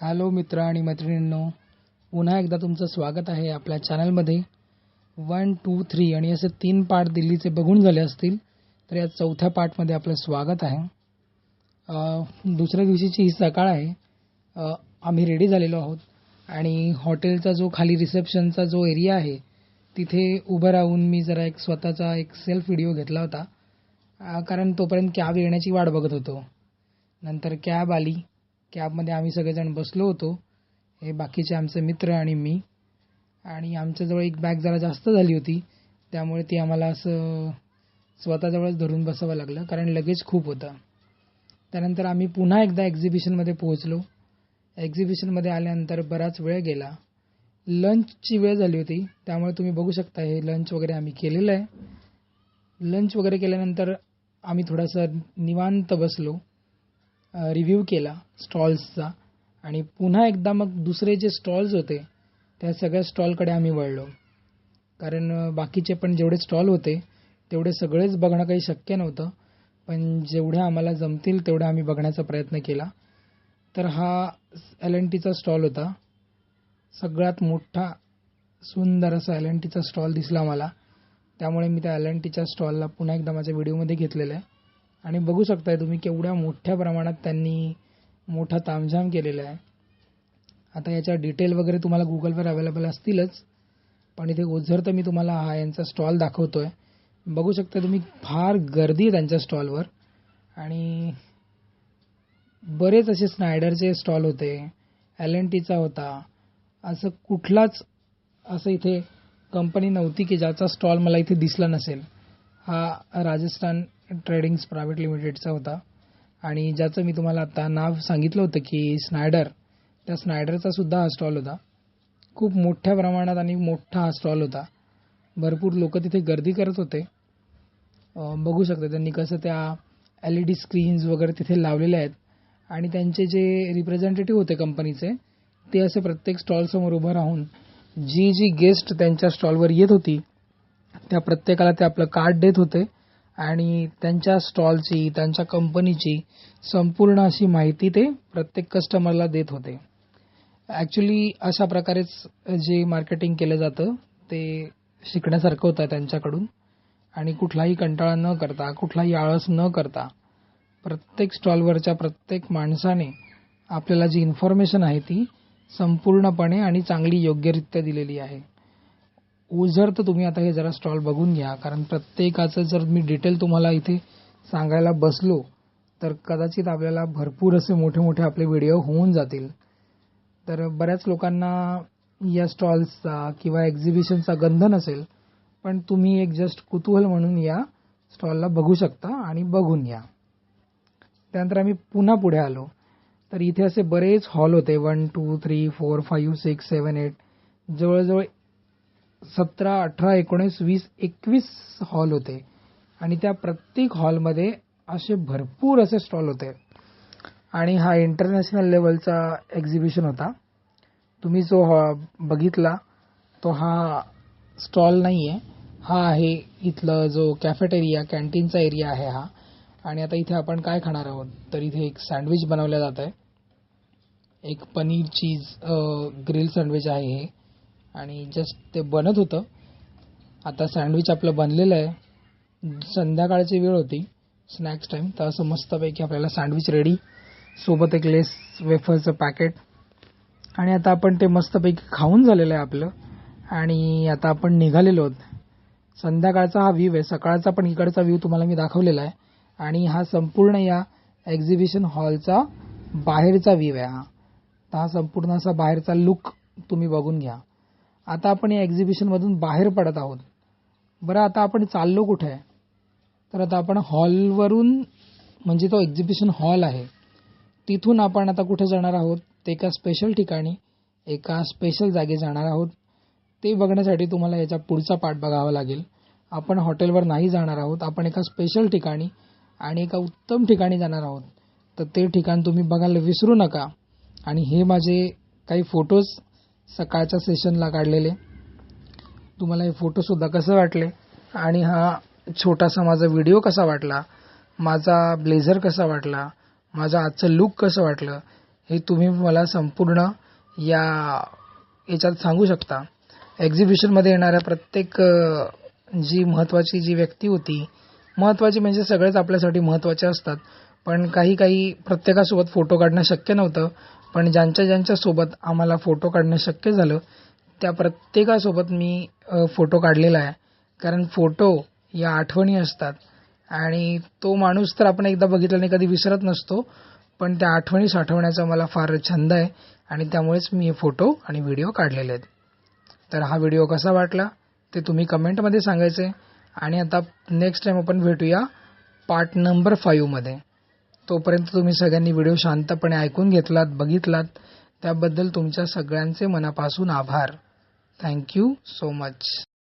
Hello मित्र आणि मैत्रिणींनो पुन्हा एकदा तुमचं स्वागत आहे आपल्या चॅनलमध्ये. वन टू थ्री आणि असे तीन पार्ट दिल्लीचे बघून झाले असतील तर या चौथ्या पार्टमध्ये आपलं स्वागत आहे. दुसऱ्या दिवशीची ही सकाळ आहे. आम्ही रेडी झालेलो आहोत आणि हॉटेलचा जो खाली रिसेप्शनचा जो एरिया आहे तिथे उभं राहून मी जरा एक स्वतःचा एक सेल्फ व्हिडिओ घेतला होता. कारण तोपर्यंत कॅब येण्याची वाट बघत होतो. नंतर कॅब आली. कॅबमध्ये आम्ही सगळेजण बसलो होतो. हे बाकीचे आमचे मित्र आणि मी. आणि आमच्याजवळ एक बॅग जरा जास्त झाली होती. त्यामुळे ती आम्हाला असं स्वतःजवळच धरून बसावं लागलं कारण लगेज खूप होतं. त्यानंतर आम्ही पुन्हा एकदा एक्झिबिशनमध्ये पोहोचलो. एक्झिबिशनमध्ये आल्यानंतर बराच वेळ गेला. लंचची वेळ झाली होती. त्यामुळे तुम्ही बघू शकता हे लंच वगैरे आम्ही केलेलं आहे. लंच वगैरे केल्यानंतर आम्ही थोडासा निवांत बसलो. रिव्ह्यू केला स्टॉल्सचा आणि पुन्हा एकदा मग दुसरे जे स्टॉल्स होते त्या सगळ्या स्टॉलकडे आम्ही वळलो. कारण बाकीचे पण जेवढे स्टॉल होते तेवढे सगळेच बघणं काही शक्य नव्हतं. पण जेवढ्या आम्हाला जमतील तेवढ्या आम्ही बघण्याचा प्रयत्न केला. तर हा एल एन टीचा स्टॉल होता. सगळ्यात मोठा सुंदर असा एल एन टीचा स्टॉल दिसला मला. त्यामुळे मी त्या एल एन टीच्या स्टॉलला पुन्हा एकदा माझ्या व्हिडिओमध्ये घेतलेलं आहे. आणि बघू शकताय तुम्ही केवढ्या मोठ्या प्रमाणात त्यांनी मोठा तामझाम केलेला आहे. आता याच्या डिटेल वगैरे तुम्हाला गुगलवर अवेलेबल असतीलच पण इथे ओझर तर मी तुम्हाला हा यांचा स्टॉल दाखवतोय. बघू शकता तुम्ही फार गर्दी आहे त्यांच्या स्टॉलवर आणि बरेच असे स्नायडरचे स्टॉल होते एल एन टीचा होता. असं कुठलाच असं इथे कंपनी नव्हती की ज्याचा स्टॉल मला इथे दिसला नसेल. हा राजस्थान ट्रेडिंग्स प्रायव्हेट लिमिटेडचा होता. आणि ज्याचं मी तुम्हाला आता नाव सांगितलं होतं की स्नायडर त्या स्नायडरचा सुद्धा हा स्टॉल होता. खूप मोठ्या प्रमाणात आणि मोठा हा स्टॉल होता. भरपूर लोक तिथे गर्दी करत होते. बघू शकता त्यांनी कसं त्या एल ई डी स्क्रीन्स वगैरे तिथे लावलेल्या आहेत. आणि त्यांचे जे रिप्रेझेंटेटिव्ह होते कंपनीचे ते असे प्रत्येक स्टॉलसमोर उभं राहून जी जी गेस्ट त्यांच्या स्टॉलवर येत होती त्या प्रत्येकाला ते आपलं कार्ड देत होते. आणि त्यांच्या स्टॉलची त्यांच्या कंपनीची संपूर्ण अशी माहिती ते प्रत्येक कस्टमरला देत होते. ॲक्च्युली अशा प्रकारेच जे मार्केटिंग केलं जातं ते शिकण्यासारखं होतं त्यांच्याकडून. आणि कुठलाही कंटाळा न करता कुठलाही आळस न करता प्रत्येक स्टॉलवरच्या प्रत्येक माणसाने आपल्याला जी इन्फॉर्मेशन आहे ती संपूर्णपणे आणि चांगली योग्यरित्या दिलेली आहे. ओझर तर तुम्ही आता हे जरा स्टॉल बघून घ्या. कारण प्रत्येकाचं जर मी डिटेल तुम्हाला इथे सांगायला बसलो तर कदाचित आपल्याला भरपूर असे मोठे मोठे आपले व्हिडिओ होऊन जातील. तर बऱ्याच लोकांना या स्टॉल्सचा किंवा एक्झिबिशनचा गंध नसेल पण तुम्ही एक जस्ट कुतूहल म्हणून या स्टॉलला बघू शकता आणि बघून या त्यानंतर आम्ही पुन्हा पुढे आलो. तर इथे असे बरेच हॉल होते. One two three four five six seven eight जवळजवळ सतरा अठरा एकोणीस वीस एकवीस हॉल होते. आणि त्या प्रत्येक हॉलमध्ये असे भरपूर असे स्टॉल होते. आणि हा इंटरनॅशनल लेवलचा एक्झिबिशन होता. तुम्ही जो हॉ बघितला तो हा स्टॉल नाही आहे हा आहे इथलं जो कॅफेटेरिया कॅन्टीनचा एरिया आहे हा. आणि आता इथे आपण काय खाणार आहोत? तर इथे एक सँडविच बनवलं जात आहे. एक पनीर चीज ग्रिल सँडविच आहे हे. आणि जस्ट ते बनत होतं. आता सँडविच आपलं बनलेलं आहे. संध्याकाळची वेळ होती स्नॅक्स टाईम तर असं मस्तपैकी आपल्याला सँडविच रेडी सोबत एक लेस वेफरचं पॅकेट आणि आता आपण ते मस्तपैकी खाऊन झालेलं आहे आपलं. आणि आता आपण निघालेलो आहोत. संध्याकाळचा हा व्ह्यू आहे. सकाळचा पण इकडचा व्ह्यू तुम्हाला मी दाखवलेला आहे. आणि हा संपूर्ण या एक्झिबिशन हॉलचा बाहेरचा व्ह्यू आहे हा. तर हा संपूर्ण असा बाहेरचा लुक तुम्ही बघून घ्या. आता आपण या एक्झिबिशनमधून बाहेर पडत आहोत. बरं आता आपण चाललो कुठे? आहे तर आता आपण हॉलवरून म्हणजे तो एक्झिबिशन हॉल आहे. तिथून आपण आता कुठे जाणार आहोत? ते एका स्पेशल ठिकाणी एका स्पेशल जागी जाणार आहोत. ते बघण्यासाठी तुम्हाला याचा पुढचा पाठ बघावा लागेल. आपण हॉटेलवर नाही जाणार आहोत. आपण एका स्पेशल ठिकाणी आणि एका उत्तम ठिकाणी जाणार आहोत. तर ते ठिकाण तुम्ही बघायला विसरू नका. आणि हे माझे काही फोटोज सकाळच्या सेशनला काढलेले. तुम्हाला हे फोटोसुद्धा कसं वाटले? आणि हा छोटासा माझा व्हिडिओ कसा वाटला? माझा ब्लेझर कसा वाटला? माझा आजचं लुक कसं वाटलं? हे तुम्ही मला संपूर्ण या याच्यात सांगू शकता. एक्झिबिशनमध्ये येणाऱ्या प्रत्येक जी महत्त्वाची जी व्यक्ती होती महत्त्वाची म्हणजे सगळेच आपल्यासाठी महत्त्वाचे असतात. पण काही काही प्रत्येकासोबत फोटो काढणं शक्य नव्हतं पण ज्यांच्या ज्यांच्या सोबत आम्हाला फोटो काढणं शक्य झालं त्या प्रत्येकासोबत मी फोटो काढलेला आहे. कारण फोटो या आठवणी असतात. आणि तो माणूस तर आपण एकदा बघितल्याने कधी विसरत नसतो पण त्या आठवणी साठवण्याचा मला फार छंद आहे आणि त्यामुळेच मी हे फोटो आणि व्हिडिओ काढलेले आहेत. तर हा व्हिडिओ कसा वाटला ते तुम्ही कमेंटमध्ये सांगायचे. आणि आता नेक्स्ट टाईम आपण भेटूया पार्ट नंबर फाईव्हमध्ये. तोपर्यंत तुम्ही सगळ्यांनी व्हिडिओ शांतपणे ऐकून घेतलात बघितलात. त्याबद्दल तुमच्या सगळ्यांचे मनापासून आभार. Thank you so much